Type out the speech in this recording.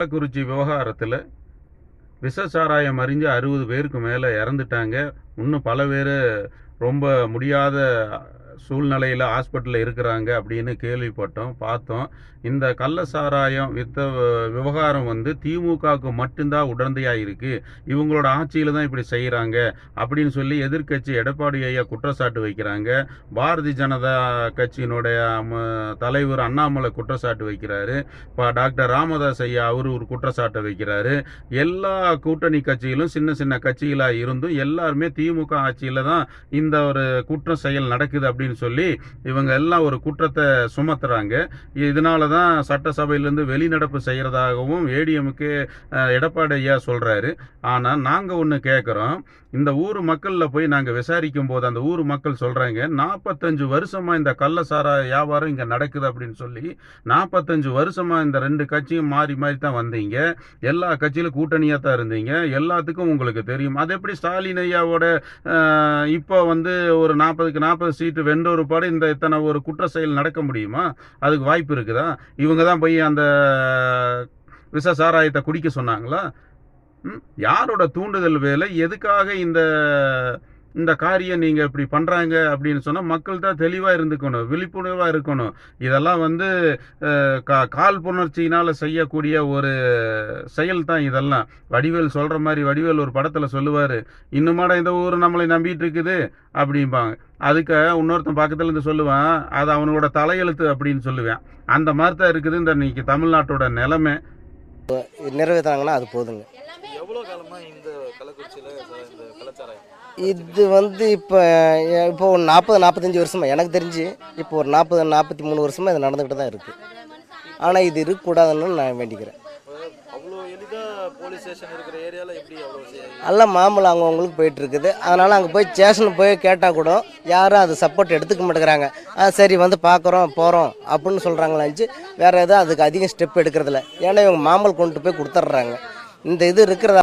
கள்ளக்குறிச்சி விவகாரத்தில் விஷசாராயம் அறிஞ்சு அறுபது பேருக்கு மேலே இறந்துட்டாங்க. இன்னும் பல பேர் ரொம்ப முடியாத சூழ்நிலையில் ஹாஸ்பிட்டலில் இருக்கிறாங்க அப்படின்னு கேள்விப்பட்டோம் பார்த்தோம். இந்த கள்ள சாராயம் வித்த வ- விவகாரம் வந்து திமுகவுக்கு மட்டும்தான் உடந்தையாக இருக்குது இவங்களோட ஆட்சியில் தான் இப்படி செய்கிறாங்க அப்படின்னு சொல்லி எதிர்க்கட்சி எடப்பாடி ஐயா குற்றச்சாட்டு வைக்கிறாங்க. பாரதிய ஜனதா கட்சியினுடைய தலைவர் அண்ணாமலை குற்றச்சாட்டு வைக்கிறாரு. இப்போ டாக்டர் ராமதாஸ் ஐயா அவர் ஒரு குற்றச்சாட்டை வைக்கிறாரு. எல்லா கூட்டணி கட்சிகளும் சின்ன சின்ன கட்சிகளாக இருந்தும் எல்லாருமே திமுக ஆட்சியில் தான் இந்த ஒரு குற்ற செயல் நடக்குது அப்படின்னு அப்படின்னு சொல்லி இவங்க எல்லாம் ஒரு குற்றத்தை சுமத்துறாங்க. இதனால தான் சட்டசபையிலேருந்து வெளிநடப்பு செய்கிறதாகவும் ஏடிஎம்க்கு எடப்பாடி ஐயா சொல்கிறாரு ஆனால் நாங்கள் ஒன்று கேட்குறோம் இந்த ஊர் மக்களில் போய் நாங்கள் விசாரிக்கும் போது அந்த ஊர் மக்கள் சொல்கிறாங்க நாற்பத்தஞ்சு வருஷமாக இந்த கள்ளசாரா வியாபாரம் இங்கே நடக்குது அப்படின்னு சொல்லி நாற்பத்தஞ்சு வருஷமாக இந்த ரெண்டு கட்சியும் மாறி மாறி தான் வந்தீங்க. எல்லா கட்சியிலும் கூட்டணியாக தான் இருந்தீங்க. எல்லாத்துக்கும் உங்களுக்கு தெரியும். அது எப்படி ஸ்டாலின் ஐயாவோட இப்போ வந்து ஒரு நாற்பதுக்கு நாற்பது சீட்டு வென்றொரு பாடு இந்த இத்தனை ஒரு குற்ற செயல் நடக்க முடியுமா? அதுக்கு வாய்ப்பு இருக்குதா? இவங்க தான் போய் அந்த விஷ சாராயத்தை குடிக்க சொன்னாங்களா? ம்? யாரோட தூண்டுதல் வேலை? எதுக்காக இந்த இந்த காரியம் நீங்கள் இப்படி பண்ணுறாங்க அப்படின்னு சொன்னால் மக்கள் தான் தெளிவாக இருந்துக்கணும் விழிப்புணர்வாக இருக்கணும். இதெல்லாம் வந்து கா காழ்ப்புணர்ச்சியினால் செய்யக்கூடிய ஒரு செயல் தான் இதெல்லாம். வடிவேல் சொல்கிற மாதிரி வடிவேல் ஒரு படத்தில் சொல்லுவார் இன்னுமாட இந்த ஊர் நம்மளை நம்பிட்டு இருக்குது அப்படிம்பாங்க. அதுக்கு இன்னொருத்தன் பக்கத்துல இருந்து சொல்லுவான் அது அவனோட தலையெழுத்து அப்படின்னு சொல்லுவேன். அந்த மாதிரி தான் இருக்குது இந்த இன்னைக்கு தமிழ்நாட்டோட நிலைமை. நிறைவேற்றினாங்கன்னா அது போதுங்க. இது வந்து இப்போ இப்போ ஒரு நாற்பது நாற்பத்தஞ்சு வருஷமா எனக்கு தெரிஞ்சு இப்போ ஒரு நாற்பது நாற்பத்தி மூணு வருஷமா இது நடந்துக்கிட்டு தான் இருக்குது ஆனால் இது இருக்கக்கூடாதுன்னு நான் வேண்டிக்கிறேன். அவ்வளோ எளிதாக போலீஸ் ஸ்டேஷன் இருக்கிற ஏரியாவில் எப்படி அவ்வளோ செய்ய- எல்லாம் மாமூல் அவங்கவுங்களுக்கு போயிட்டு இருக்குது அதனால் அங்கே போய் ஸ்டேஷனுக்கு போய் கேட்டால் கூட யாரும் அது சப்போர்ட் எடுத்துக்க மாட்டேங்கிறாங்க. ஆ சரி வந்து பார்க்குறோம் போகிறோம் அப்படின்னு சொல்கிறாங்களாச்சு வேறு எதுவும் அதுக்கு அதிகம் ஸ்டெப் எடுக்கிறதில்ல. ஏன்னா இவங்க மாமல் கொண்டு போய் கொடுத்துட்றாங்க. இந்த இது இருக்கிறத